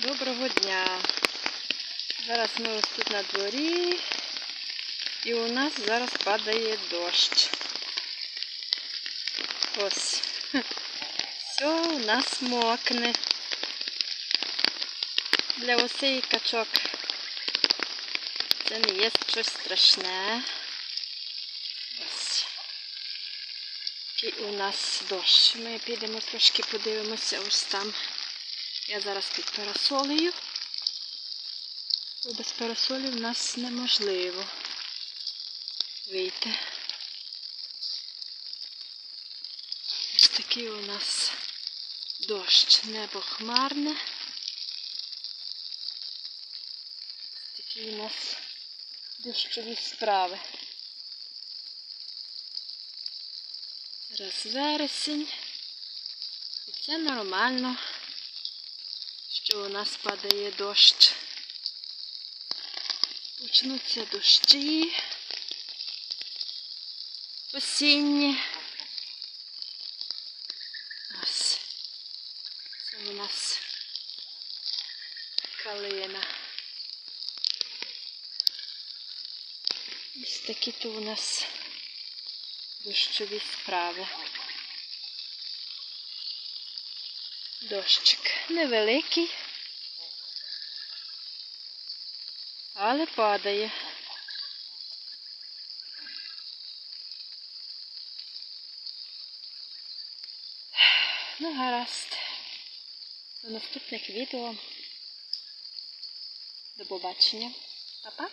Доброго дня. Зараз ми ось тут на дворі і у нас зараз падає дощ. Ось. Все у нас мокне. Для осей качок це не є щось страшне. Ось. Який у нас дощ. Ми підемо трошки подивимося ось там. Я зараз під парасолею. Бо без парасолі в нас неможливо вийти. Ось такий у нас дощ, небо хмарне. Такі у нас дощові справи. Зараз вересень. І це нормально що у нас падає дощ. Почнуться дощі. Осінні. Ось. Це у нас калина. Ось такі то у нас дощові справи. Дощик невеликий, але падає. Ну, гаразд. До наступних відео. До побачення. Па-па.